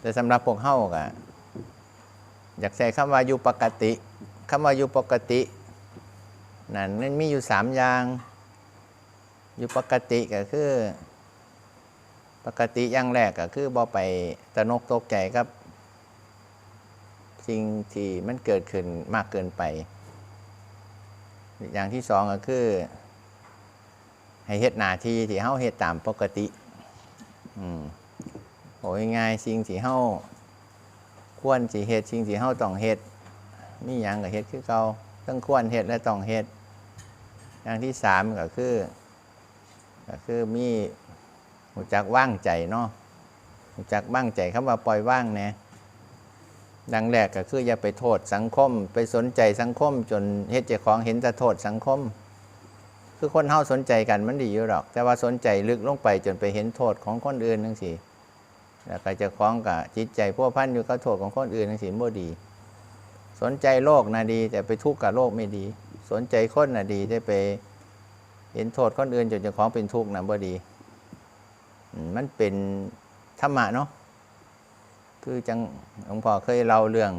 แต่สำหรับพวกเฮาก็อยากใช้คำว่าอยู่ปกติคำว่าอยู่ปกตินั่นมันมีอยู่สามอย่างอยู่ปกติก็คือ ปกติอย่างแรกก็คือบ่ไปตะนกตกใจกับ สิ่งที่มันเกิดขึ้นมากเกินไป อย่างที่สองก็คือ ให้เฮ็ดหน้าที่ที่เฮาเฮ็ดตามปกติ อืม โอ้ยง่ายสิ่งที่เฮาควรสิเฮ็ดสิ่งที่เฮาต้องเฮ็ดมีหยังก็เฮ็ดคือเก่าต้องควรเฮ็ดและต้องเฮ็ดอย่างที่สามก็คือก็คือมีหูจักว่างใจเนาะหูจักว่างใจคำว่าปล่อยว่างแหน่ดังแรกก็คืออย่าไปโทษสังคม ไปสนใจสังคม จนเฮ็ดเจ้าของเห็นแต่โทษสังคม คือคนเฮาสนใจกันมันดีอยู่หรอก แต่ว่าสนใจลึกลงไปจนไปเห็นโทษของคนอื่นทั้งสิ แล้วก็จะคล้องกับจิตใจพวกพันอยู่กับโทษของคนอื่นทั้งสิบ่ดี สนใจโลกนะดี แต่ไปทุกข์กับโลกไม่ดี สนใจคนนะดีแต่ไป เห็นโทษคนอื่นจนจะคล้องเป็นทุกข์นะบ่ดีมมันเป็นธรรมะเนาะคือจังหลวงพ่อเคยเล่าเรื่อง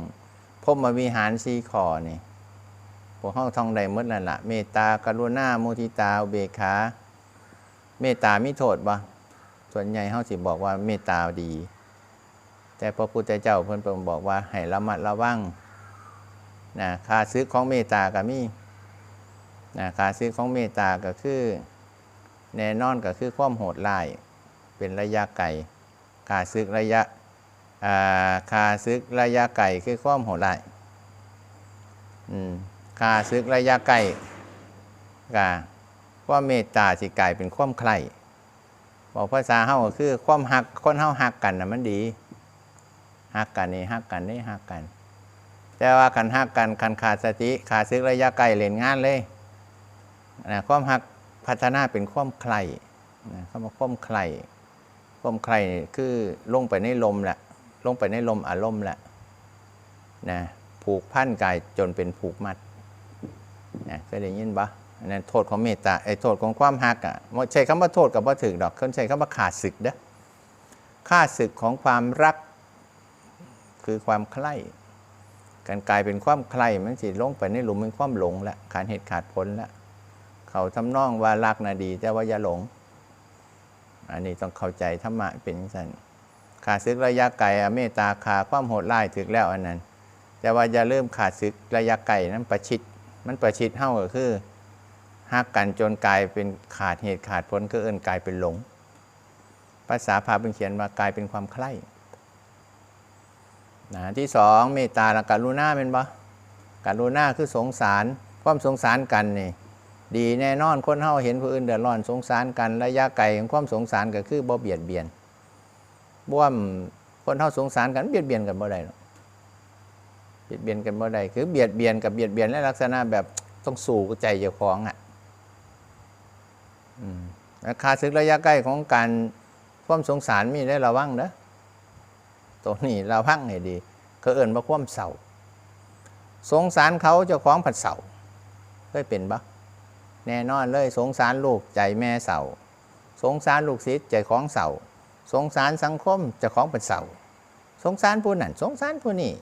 พรหมวิหารสีขอนี่พวกห้องทองใดมดนั่นละเมตตากรุณามุทิตาอุเบกขาเมตตามีโทษบ่ ส่วนใหญ่เฮาสิบอกว่าเมตตาดี แต่พระพุทธเจ้าเพิ่นเพิ่นบอกว่าให้ระมัดระวังนะค่าซื้อของเมตตาก็มีนะค่าซื้อของเมตตาก็คือ แน่นอนก็คือความโหดร้ายเป็นระยะไกลค่าซึกระยะอ่าค่าซึกระยะไกลคือความโหดร้ายอืมค่าซึกระยะใกล้กาว่าเมตตาสิกลายเป็นความใคร่ บอกภาษาเฮาก็คือความหักคนเฮาหักกันนะมันดีหักกันนี่หักกันนี่หักกัน แต่ว่าคันหักกันคันขาดสติขาดซึกระยะใกลเล่นงานเลยนะความหักพัฒนาเป็นความใครนะคำว่าความใครความใครคือลงไปในลมแหละลงไปในลมอารมณ์แหละนะผูกพันกายจนเป็นผูกมัดนะเคยได้ยินปะ นนั้นโทษของเมตตาไอ้โทษของความหักอะบ่ใช้คำว่าโทษกับว่าถึงดอกคนใช้คำว่าขาดศึกเด้อขาดศึกของความรักคือความใคร่การกลายเป็นความใคร่มันสิลงไปในหลุมเป็นความหลงละขาดเหตุขาดผลละเขาทำนองว่ารักนะดีแต่ว่าอย่าหลง อันนี้ต้องเข้าใจธรรมะเป็นอย่างนั้นขาดศึกระยะไกลอะเมตตาขาความโหดร้ายถึกแล้วอันนั้น แต่ว่าอย่าเริ่มขาดศึกระยะไกลนั้นประชิด มันประชิดเท่าก็คือ หักกันจนกลายเป็นขาดเหตุขาดผลก็เอิ้นกลายเป็นหลง ภาษาพาเป็นเขียนว่ากลายเป็นความใคร่นะที่สองเมตตาและกรุณาเป็นปะกรุณาคือสงสาร ความสงสารกันนี่ดีแน่นอนคนเฮาเห็นผู้อื่นเดือดร้อนสงสารกันระยะไกลของความสงสารก็คือบ่เบียดเบียนบ่วมคนเฮาสงสารกันเบียดเบียนกันบ่ได้เบียดเบียนกันบ่ได้คือเบียดเบียนกับเบียดเบียนในลักษณะแบบต้องสู่ใจเจ้าของอะ คาซึกระยะใกล้ของการความสงสารมีได้ระวังเด้อตัวนี้ระวังให้ดีเขาเอิ่นว่าความเศร้าสงสารเขาเจ้าของผัดเศร้าเคยเป็นปะแน่นอนเลยสงสารลูกใจแม่เศร้าสงสารลูกศิษย์ใจของเศร้าสงสารสังคมเจ้าของผัดเศร้าสงสารผู้นั้นสงสารผู้นี้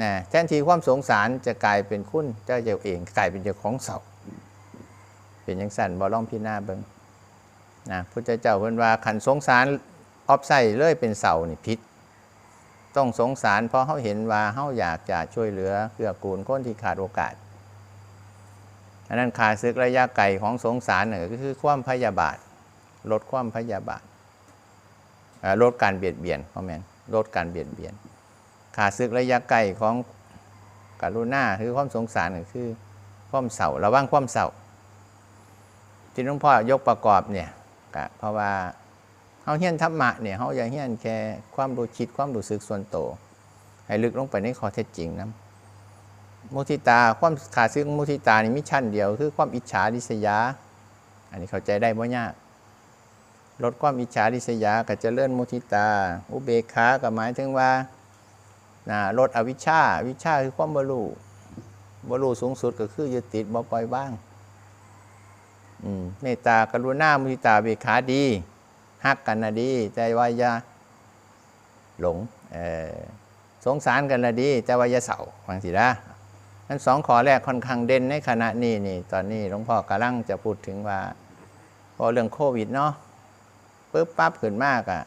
นะแทนที่ความสงสารจะกลายเป็นคุณเจ้าเจ้าเองกลายเป็นเจ้าของเสา เป็นยังสั่นบอล่องพี่หน้าเบิงนะพุทธเจ้าเพิ่นว่าขันสงสารออฟไซด์เลยเป็นเสานี่พิษ ต้องสงสารเพราะเขาเห็นว่าเขาอยากจะช่วยเหลือเกื้อกูลคนที่ขาดโอกาสอันนั้นขาดซึกระยะไกลของสงสารเนี่ยก็คือความพยาบาท ลดความพยาบาทลดการเบียดเบียนพ่อแม่นลดการเบียดเบียน ขาดซึกระยะไกลของกรุณาคือความสงสารก็คือความเศร้าระวังความเศร้า ที่หลวงพ่อยกประกอบเนี่ยก็เพราะว่าเขาเฮียนธรรมะเนี่ยเขาอย่าเฮียนแค่ความรู้คิดความรู้สึกส่วนโตวให้ลึกลงไปในข้อเท็จจริงนะมุทิตาความขาดซึกมุทิตานี่มิชั้นเดียว คือความอิจฉาริษยา อันนี้เข้าใจได้บ่ยากลดความอิจฉาริษยาก็จะเลื่อนมุทิตา อุเบกขาก็หมายถึงว่าลดอวิชชาอวิชชาคือความบรรลุบรรลุสูงสุดก็คือยึดติดบ่ปล่อยบ้าง เมตตากรุณามุทิตาเบขาดีฮักกันนะดีแต่ว่ายาหลงสงสารกันละดีแต่ว่ายาเศร้าฟังสิละนั้นสองขอแรกค่อนข้างเด่นในขณะนี้นี่ ตอนนี้หลวงพ่อกำลังจะพูดถึงว่า พอเรื่องโควิดเนาะปุ๊บปั๊บขึ้นมากอะ่ะ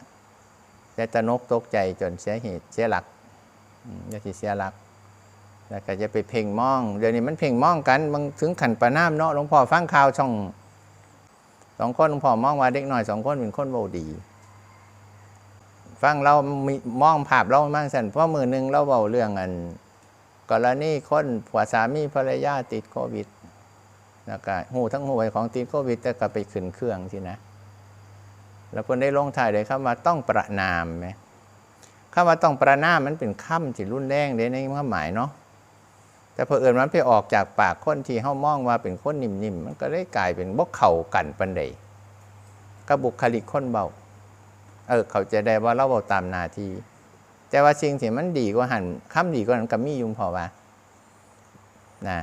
จะตะนกตกใจจนเสียเหตุเสียหลักอืมจะสิเสียหลักแล้วก็จะไปเพ่งมอง เดี๋ยวนี้มันเพ่งมองกันบางถึงขันประนามเนาะหลวงพ่อฟังข่าวช่อง สองคนพ่อมองว่าเด็กหน่อยสองคนเป็นคนเบดี ฟังเรามีมองภาพเรามั่งสันเพราะมือหนึ่งเราเบาเรื่องอันกรณีคนผัวสามีภรรยาติดโควิดแล้วก็หูทั้งหูไว้ของติดโควิดแต่ก็ไปขึ้นเครื่องสินะ แล้วคนได้ลงถ่ายเลยคำว่าต้องประนามไหมคำว่าต้องประนามมันเป็นคำที่รุนแรงเด้ในความหมายเนาะ แต่พอเอิญมันไปออกจากปากคนที่เฮามองว่าเป็นคนนิ่มๆมันก็ได้กลายเป็นบกเข่ากันปันใดกบุคลิกคนเบา เออ เขาจะได้ว่าเราเบาตามนาที แต่ว่าสิ่งที่มันดีกว่าหันคำดีกว่านั้นก็มียุงพอว่านะ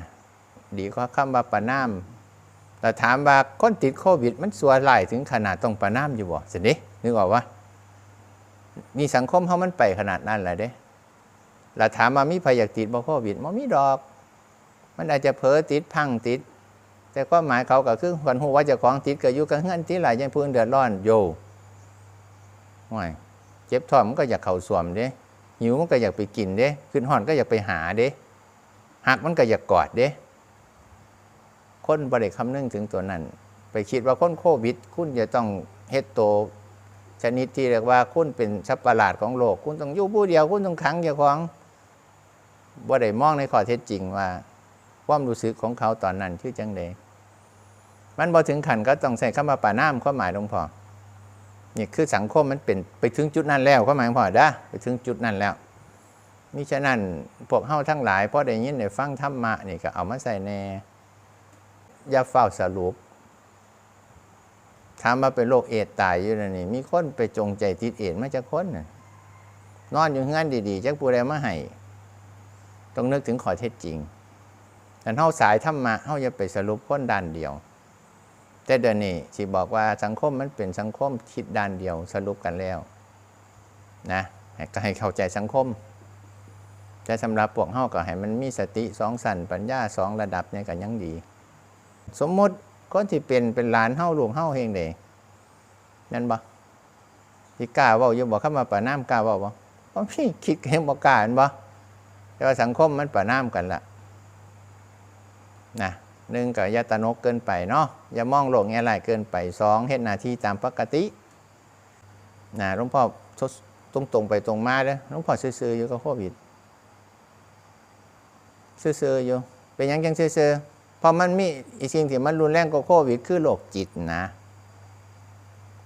ดีกว่าคำว่าประนามแต่ถามว่าคนติดโควิด มันสัวไหลายถึงขนาดต้องประนามอยู่บ่สิเด้นึกออกว่า มีสังคมเขามันไปขนาดนั้นแหละเด้ เราถามมามีพยากติดบ่โควิดมันมีดอก มันอาจจะเผลอติดพังติด แต่ก็หมายเขาก็คือคนหัวว่าจะของติดก็อยู่กับเงื่อนที่หลายยังพื้นเดือดร้อนโยห่วยเจ็บท้องมันก็อยากเข่าสวมเด้หิวมันก็อยากไปกินเด้ขึ้นห่อนก็อยากไปหาเด้หักมันก็อยากกอดเด้คนบริคำนึงถึงตัวนั้น ไปคิดว่าคนโควิด คุณจะต้องเฮ็ดโต ชนิดที่เรียกว่าคุณเป็นสัตว์ประหลาดของโลก คุณต้องอยู่ผู้เดียว คุณต้องขังเจ้าของ ว่าได้มองในข้อเท็จจริงว่า ความรู้สึกของเขาตอนนั้นคือจังใดมันพอถึงขันก็ต้องใส่คำว่าป่าน้ำความหมายหลวงพ่อนี่คือสังคมมันเป็นไปถึงจุดนั้นแล้วความหมายหลวงพ่อได้ไปถึงจุดนั้นแล้วมิฉะนั้นพวกเฮาทั้งหลายพอได้ยินได้ฟังธรรมะนี่ก็เอามาใส่แน่อย่าเฝ้าสรุปถามว่าเป็นโรคเอดตายอยู่นะนี่ มีคนไปจงใจติดเอดมาจากคนน่ะนอนอยู่เฮือนดีๆจักผู้ใดมาให้ ต้องนึกถึงข้อเท็จจริงแต่เฮาสายธรรมะเฮาอย่าไปสรุปคนด้านเดียว แต่เดี๋ยวนี้สิบอกว่าสังคมมันเป็นสังคมคิดด้านเดียวสรุปกันแล้ว นะให้ก็ให้เข้าใจสังคม แต่สำหรับพวกเฮาก็ให้มันมีสติสองสันปัญญาสองระดับเนี่ยก็ยังดี สมมติคนที่เป็นเป็นหลานเฮาลูกเฮาเฮงเด้นั่นบ่ที่กล้าว้าอยู่บ่เข้ามาประนามกล้าว้าบ่บ่มีคิดเห็นบ่กล้าเห็นบ่ แต่ว่าสังคมมันประนามกันละนะหนึ่งกับยาตะนกเกินไปเนาะอย่ามองโลกแง่ไรายเกินไปสองเฮ็ดหน้าที่ตามปกตินะหลวงพ่อตรงตรงไปตรงมาเด้อหลวงพ่อซื่อๆอยู่กับโควิดซื่อๆอยู่เป็นยังจังซื่อๆพราะมันมีอีกสิ่งที่มันรุนแรงกว่าโควิด คือโรคจิตนะ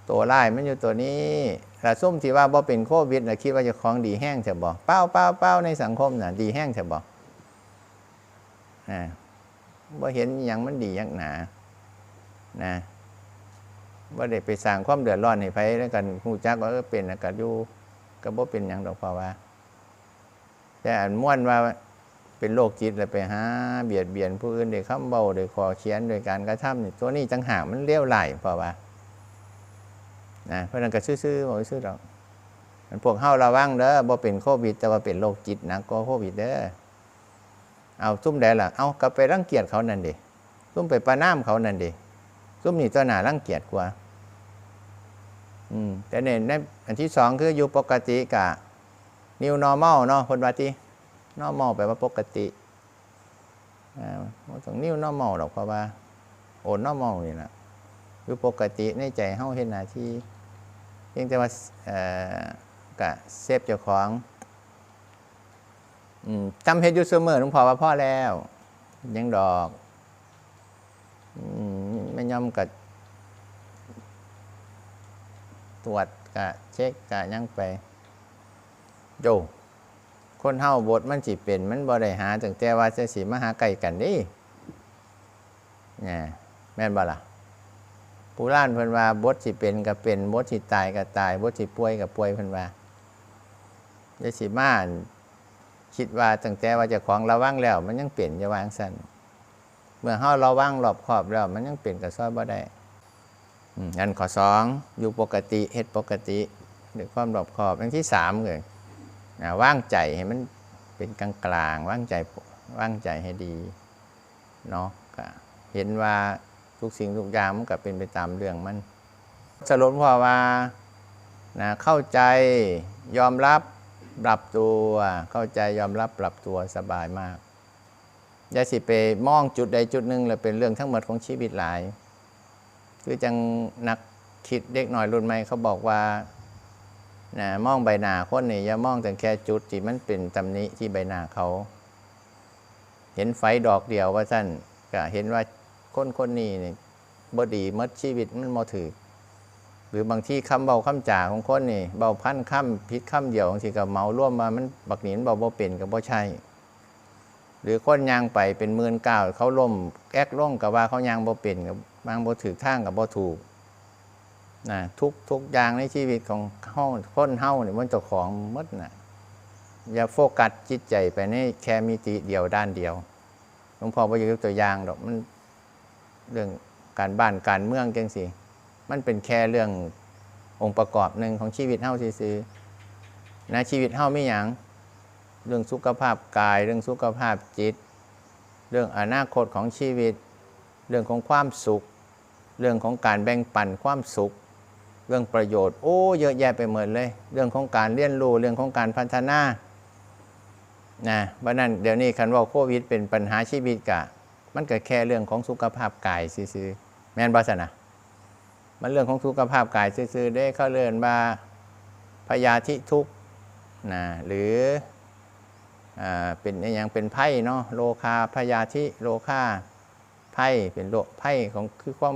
ตัวร้ายมันอยู่ตัวนี้ แต่ส้มที่ว่าบ่เป็นโควิดนะคิดว่าจะของดีแห้งจะบอกเป้าเป้าเป้าในสังคมน่ะดีแห้งจะบอกนะบ่เห็นอย่างมันดีอยังหนานะว่าได้ไปสร้างความเดือดร้อนให้ไผแล้วกันหูจักว่าเออเป็นแล้วก็อยู่ก็บ่เป็นอย่างดอกเพราะว่า แต่อันม่วนว่าเป็นโรคจิตแล้วไปหาเบียดเบียนผู้อื่นโดยคำเบาโดยขอเขียนโดยการกระทำนี่ตัวนี้จังหากมันเลี้ยวไหลเพราะว่า นะเพราะนั้นก็ซื่อๆบอกซื่อดอกมันพวกเฮาระวังเด้อบ่เป็นโควิด แต่ว่าเป็นโรคจิตนะก็โควิดเด้อเอาซุ่มใดล่ะเอาก็ไปรังเกียจเขานั่นดิซุ่มไปประนามเขานั่นดิซุ่มนี่ตัวหนารังเกียจกว่า อืมแต่เนี่ยในอันที่สองคืออยู่ปกติกะ new normal เนาะคนว่าที่ normal แปลว่าปกติอ่าบ่ต้อง new normal หรอกเพราะว่าโอน normal นี่แหละอยู่ปกติในใจเฮาเห็นหน้าที่ พียงแต่ว่าเออกะเซฟเจ้าของอืมจำเฮ็ดอยู่เสมอหลวงพ่อว่าพ่อแล้ว ยังดอกอืมไม่ยอมกับตรวจกะเช็คกะยังไปโยคนเฮาบทมันสิเป็นมันบ่ได้หาตั้งแต่ว่าจะสิมาหาไก่กันนี่เนี่ยแม่นบ่ล่ะ ผู้ล้านเพิ่นว่าบทสิเป็นก็เป็นบทสิตายก็ตายบทสิป่วยก็ป่วยเพิ่นว่าจะสิมานคิดว่าตั้งแต่ว่าจะของระวังแล้ว มันยังเปลี่ยนจะวางสั่นเมื่อเฮาระวังรอบคอบแล้ว มันยังเปลี่ยนกับซอยบ่ได้อันข้อสองอยู่ปกติเฮ็ดปกติด้วยความรอบคอบอันที่สามเลยว่างใจให้มันเป็นกลางกลางว่างใจว่างใจให้ดีเนาะก็เห็นว่า ทุกสิ่งทุกอย่างมันก็เป็นไปตามเรื่องมันสรุปพอว่านะเข้าใจยอมรับปรับตัว เข้าใจยอมรับปรับตัวสบายมากอย่าสิไปมองจุดใดจุดหนึ่งเลยเป็นเรื่องทั้งหมดของชีวิตหลาย คือจังนักคิดเด็กหน่อยรุ่นใหม่เขาบอกว่านะมองใบหน้าคนนี่อย่ามองแต่แค่จุดที่มันเป็นตำหนิที่ใบหน้าเขา เห็นไฟดอกเดียวว่าสั้นก็เห็นว่า คนคนนี้นี่บดีหมดชีวิตมันมอถือหรือบางที่คำเบาคำจ่าของคนนี่เบาพันคำพิษคำเดียวบางทีก็เมาร่วมมามันบักหนีนเบาบ่เป็นกับบ่ใช่หรือคนยางไปเป็นหมื่นเก้าเขาล่มแอกล่งกับว่าเขายางบ่เป็นกับบางบ่ถือทางกับบ่ถูกนะทุกทุกอย่างในชีวิตของเฮาคนเฮ้าเนี่ยมันเจ้าของหมดน่ะอย่าโฟกัสจิตใจไปในแค่มิติเดียวด้านเดียวหลวงพ่อบ่อยากยกตัวอย่างดอกมัน เรื่องการบ้านการเมืองจังสิมันเป็นแค่เรื่ององค์ประกอบหนึ่งของชีวิตเฮาซื่อๆนะชีวิตเฮาไม่หยังเรื่องสุขภาพกาย เรื่องสุขภาพจิต เรื่องอนาคตของชีวิต เรื่องของความสุข เรื่องของการแบ่งปันความสุข เรื่องประโยชน์โอ้เยอะแยะไปหมดเลย เรื่องของการเรียนรู้เรื่องของการพัฒนานะวันนั้นเดี๋ยวนี้คันว่าโควิดเป็นปัญหาชีวิตกะ มันก็แค่เรื่องของสุขภาพกายซื่อๆแม่นบาสนะมันเรื่องของสุขภาพกายซื่อๆได้เข้าเรียนว่าพยาธิทุกนะหรืออ่าเป็นอย่างเป็นไพ่เนาะโลคาพยาธิโลคาไพ่เป็นโรคไพ่ของคือความ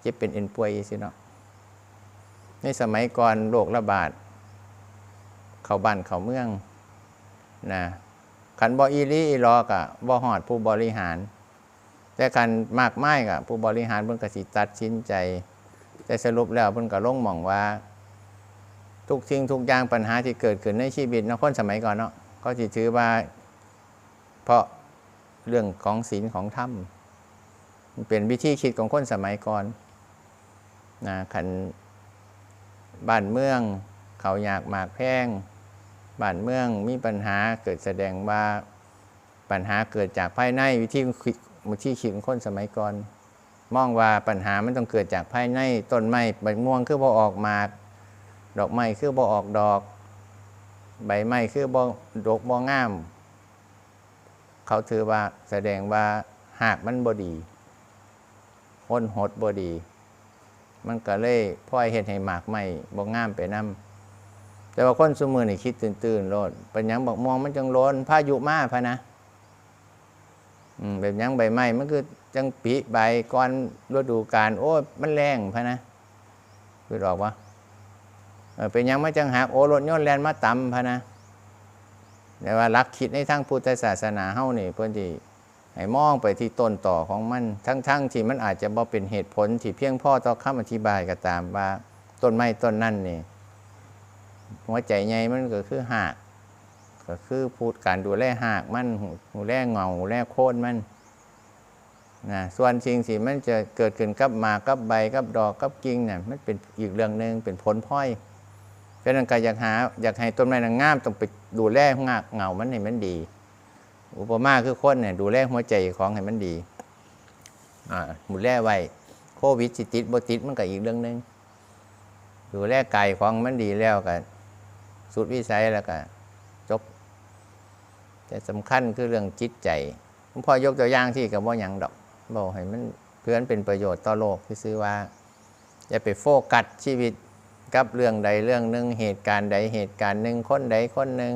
เจ็บเป็นเอ็นป่วยสิเนาะในสมัยก่อนโรคระบาด เขาบ้านเขาเมืองนะขันบออีลีอีรอกะบอหอดผู้บริหาร แต่ขันมากไม้กะผู้บริหารเพิ่นกสิตัดสินใจแต่สรุปแล้วเพิ่นก็ลงมองว่า ทุกสิ่งทุกอย่างปัญหาที่เกิดขึ้นในชีวิตนะคนสมัยก่อนเนาะก็จะถือว่า เพราะเรื่องของศีลของธรรมมันเป็นวิธีคิดของคนสมัยก่อนนะขันบ้านเมือง เขาอยากหมากแพงบ้านเมืองมีปัญหาเกิดแสดงว่าปัญหาเกิดจากภายในวิธี คิดวิธีคิดของคนสมัยก่อน มองว่าปัญหามันต้องเกิดจากภายในต้นไม้ใบม่วงคือบ่ออกหมาก ดอกไม้คือบ่ออกดอก ใบไม้คือบ่ดกบ่งาม เขาถือว่าแสดงว่าหากมันบ่ดีห้นหดบ่ดี มันก็เลยพ่อยเห็นให้หมากไม้บ่งามไปนํแต่ว่าคนสมือนี่คิดตื่นๆโลดป็นหยังบอกมองมันจังร้อนพายุมาพะนะ แบบยังใบไม้มันคือจังปีใบก่อนฤดูกาลโอ้มันแรงพะนะคือบอกว่าเป็นยังมาจังหักโอรถยนต์แลนมาต่ำพะนะแต่ว่ารักคิดในทางพุทธศาสนาเฮานี่เพื่อนที่ให้มองไปที่ต้นต่อของมัน ทั้งๆที่มันอาจจะบ่เป็นเหตุผลที่เพียงพ่อต่อคำอธิบายก็ตามว่าต้นไม้ต้นนั่นนี่หัวใจใหญ่มันก็คือหาก ก็คือพูดการดูแลหากมันดูแลเงาดูแลโค่นมันนะส่วนสิ่งที่มันจะเกิดขึ้นกับหมากกับใบกับดอกกับกิ่งเนี่ยมันเป็นอีกเรื่องหนึ่งเป็นผลพลอยเพราะนั้นก็อยากหาอยากให้ต้นไม้นางงามต้องไปดูแลงากเงามันให้มันดี อุปมาคือคนเนี่ยดูแลหัวใจของให้มันดีอ่าดูแลไว้โควิดสิติดบ่ติดมันก็อีกเรื่องหนึ่งดูแลไกายของมันดีแล้วก็สุดวิสัยแล้วก็จบ แต่สำคัญคือเรื่องจิตใจผมพอยกตัวอย่างที่กับว่ายังดอกบอกให้มันเพื่อนเป็นประโยชน์ต่อโลกที่ซื้อว่าอย่าไปโฟกัสชีวิตกับเรื่องใดเรื่องหนึ่งเหตุการณ์ใดเหตุการณ์หนึ่งคนใดคนหนึ่ง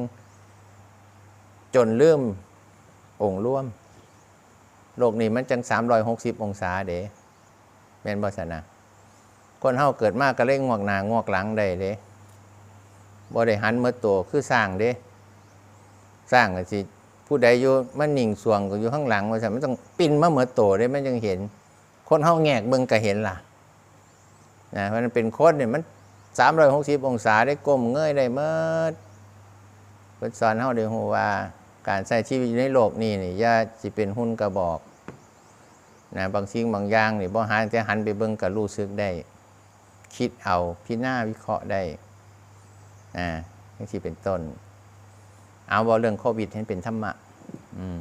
จนลืมองค์ร่วม โลกนี้มันจัง360องศาเด้แม่นบอสนะคนเฮาเกิดมากก็เล่งงวกหนางวกหลังได้เด้บ่ได้หันเมื่อตัวคือสร้างเด้ สร้างก็สิผู้ใดอยู่มันนิ่งสวงก็อยู่ข้างหลังว่าซั่นมันต้องปิ้นมาเหมือโตได้มันจึงเห็น คนเฮาแงกเบิ่งก็เห็นล่ะนะเพราะนั้นเป็นโค้ดเนี่ยมันสามร้อยหกสิบองศาได้ก้มเงยได้เมื่อเพิ่นสอนเฮาได้ฮู้ว่าการใช้ชีวิตอยู่ในโลกนี้นี่อย่าสิเป็นหุ้นกระบอกนะบางสิ่งบางอย่างนี่บ่หาแต่หันไปเบิ่งก็รู้สึกได้ คิดเอาพิจารณาวิเคราะห์ได้อ่าทั้งที่เป็นต้น เอาว่าเรื่องโควิดให้เป็นธรรมะ อืม